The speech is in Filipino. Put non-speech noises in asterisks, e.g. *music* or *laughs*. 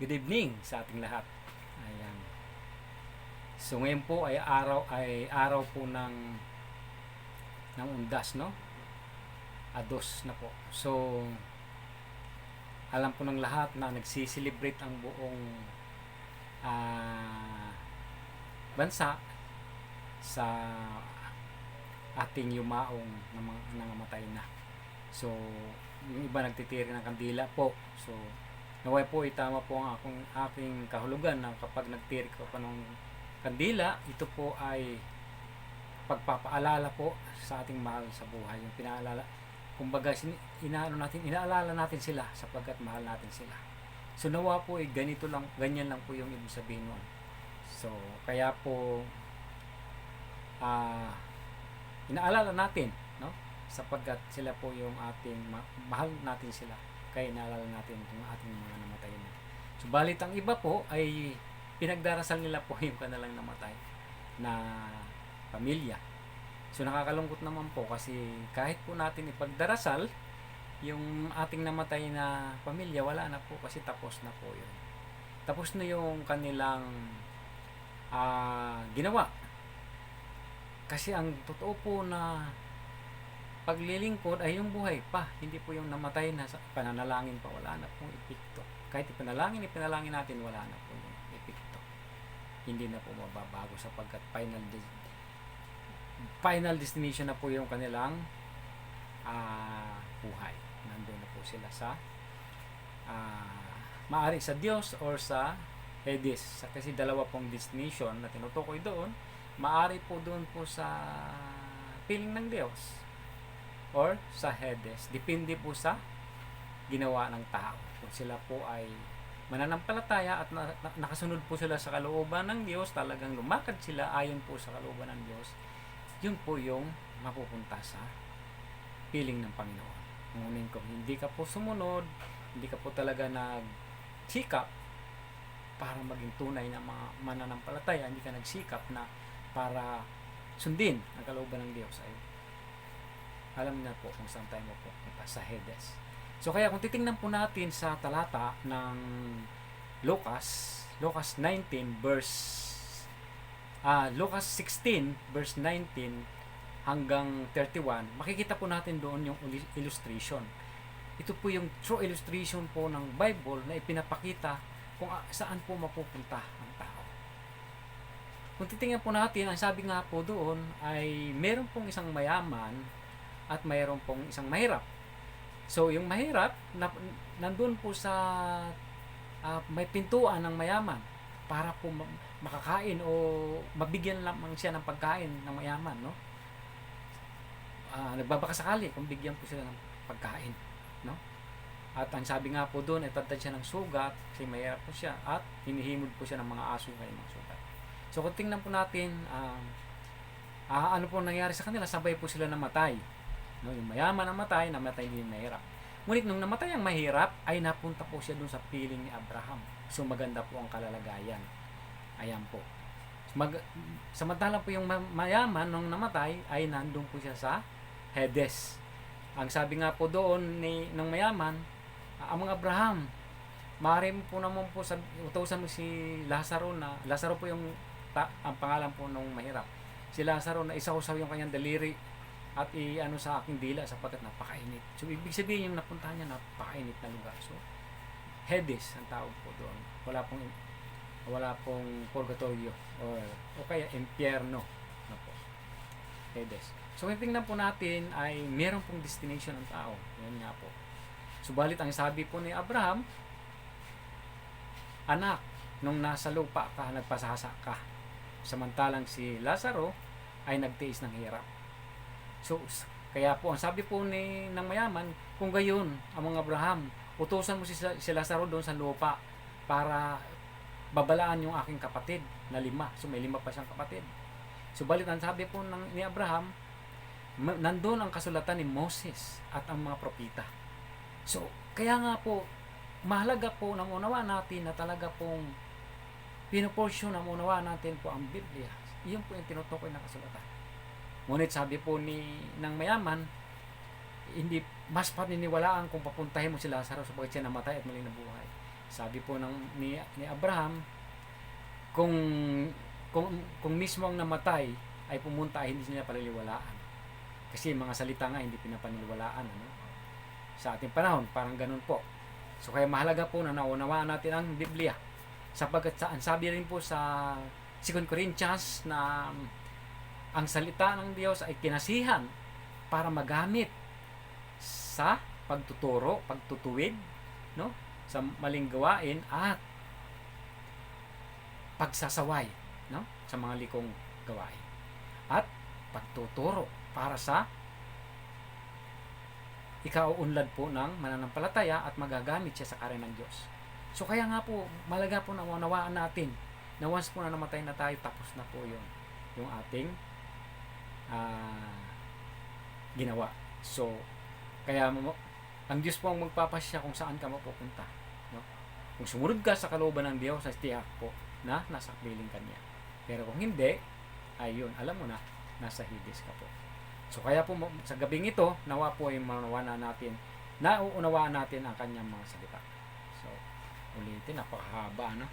Good evening sa ating lahat. Ayan. So ngayon po ay araw ay araw po ng ng undas, no? Ados na po. So alam po ng lahat na nagsiselebrate ang buong ah, bansa sa ating yumaong na nangamatay na. So, yung iba nagtitiri ng kandila po. So, naway po itama po ang akong, aking kahulugan na kapag nagtiri ko pa ng kandila, ito po ay pagpapaalala po sa ating mahal sa buhay. Yung pinaalala, kumbaga, inaano natin, inaalala natin sila sapagkat mahal natin sila. So, nawa po ay ganito lang, ganyan lang po yung ibig sabihin nun. So, kaya po, ah, inaalala natin, no? Sapagkat sila po yung ating, ma- mahal natin sila. Kaya inaalala natin yung ating mga namatay na. Subalit ang iba po ay pinagdarasal nila po *laughs* yung kanilang namatay na pamilya. So nakakalungkot naman po kasi kahit po natin ipagdarasal, yung ating namatay na pamilya, wala na po kasi tapos na po yun. Tapos na yung kanilang ah, ginawa. Kasi ang totoo po na paglilingkod ay yung buhay pa, hindi po yung namatay na sa pananalangin pa, wala na pong epekto. Kahit ipanalangin, ipanalangin natin, wala na po yung epekto. Hindi na po mababago sapagkat final des- final destination na po yung kanilang ah, buhay. Nandun na po sila sa ah, maari sa Diyos or sa Hades. Kasi dalawa pong destination na tinutukoy doon, maari po doon po sa piling ng Diyos or sa Hades. Depende po sa ginawa ng tao. Kung sila po ay mananampalataya at na, na- nakasunod po sila sa kalooban ng Diyos, talagang lumakad sila ayon po sa kalooban ng Diyos, yun po yung mapupunta sa piling ng Panginoon. Ngunit kung hindi ka po sumunod, hindi ka po talaga nagsikap para maging tunay na mga mananampalataya, hindi ka nagsikap na para sundin ang kalooban ng Diyos ay alam na po kung saan tayo mapupunta sa Hades. So kaya kung titingnan po natin sa talata ng Lucas, Lucas 19 verse ah Lucas 16 verse 19 hanggang 31, makikita po natin doon yung illustration. Ito po yung true illustration po ng Bible na ipinapakita kung a- saan po mapupunta ang tao. Kung titingnan po natin, ang sabi nga po doon ay meron pong isang mayaman at mayroon pong isang mahirap. So, yung mahirap, na, nandun po sa ah, may pintuan ng mayaman para po ma- makakain o mabigyan lamang siya ng pagkain ng mayaman, no? Ah, nagbabakasakali kung bigyan po sila ng pagkain, no? At ang sabi nga po doon, itatad siya ng sugat kasi mahirap po siya at hinihimod po siya ng mga aso ngayon mga sugat. So kung tingnan po natin, um, ah, ano po nangyari sa kanila, sabay po sila namatay. No, yung mayaman namatay, namatay din yung mahirap. Ngunit nung namatay ang mahirap, ay napunta po siya doon sa piling ni Abraham. So maganda po ang kalalagayan. Ayan po. Mag, samantala po yung ma- mayaman nung namatay, ay nandun po siya sa Hades. Ang sabi nga po doon ni ng mayaman, "Ah, ang mga Abraham, maaari po naman po sa utusan mo si Lazaro na Lazaro po yung ta, ang pangalan po nung mahirap. Si Lazaro na isaw-saw yung kanyang daliri at i-ano sa aking dila sapagkat napakainit. So ibig sabihin yung napuntahan niya napakainit na lugar. So Hades ang tawag po doon. Wala pong wala pong purgatorio or o kaya impyerno na po. Hades. So kung tingnan po natin ay meron pong destination ang tao. Yan nga po. Subalit ang sabi po ni Abraham, anak, nung nasa lupa ka, nagpasasa ka. Samantalang si Lazaro ay nagtiis ng hirap. So, kaya po, ang sabi po ni ng mayaman, kung gayon, ang mga Abraham, utusan mo si, si Lazaro doon sa lupa para babalaan yung aking kapatid na lima. So, may lima pa siyang kapatid. Subalit, ang sabi po ng, ni Abraham, nandun ang kasulatan ni Moses at ang mga propita. So, kaya nga po, mahalaga po na unawa natin na talaga pong pinoporsyon na unawa natin po ang Biblia. Iyon po yung tinutukoy na kasulatan. Ngunit sabi po ni ng mayaman, hindi mas paniniwalaan kung papuntahin mo si Lazaro sapagkat siya namatay at muling nabuhay. Sabi po ng ni, ni Abraham, kung kung kung mismo ang namatay ay pumunta ay hindi niya paliliwalaan. Kasi mga salita nga hindi pinapaniliwalaan ano. Sa ating panahon, parang ganun po. So kaya mahalaga po na naunawaan natin ang Biblia. Sapagkat sa, ang sabi rin po sa 2 Corinthians na ang salita ng Diyos ay kinasihan para magamit sa pagtuturo, pagtutuwid, no? sa maling gawain at pagsasaway, no? sa mga likong gawain. At pagtuturo para sa ikauunlad po ng mananampalataya at magagamit siya sa karya ng Diyos. So kaya nga po, malaga po na unawaan natin na once po na namatay na tayo, tapos na po yun. Yung ating ah, ginawa. So, kaya mo, ang Diyos po ang magpapasya kung saan ka mapupunta. No? Kung sumunod ka sa kalooban ng Diyos, sa tiyak po na nasa piling kanya. Pero kung hindi, ayun, alam mo na, nasa Hades ka po. So kaya po sa gabing ito, nawa po ay manawanan natin, nauunawaan natin ang kanyang mga salita. So, ulitin, napakahaba, no?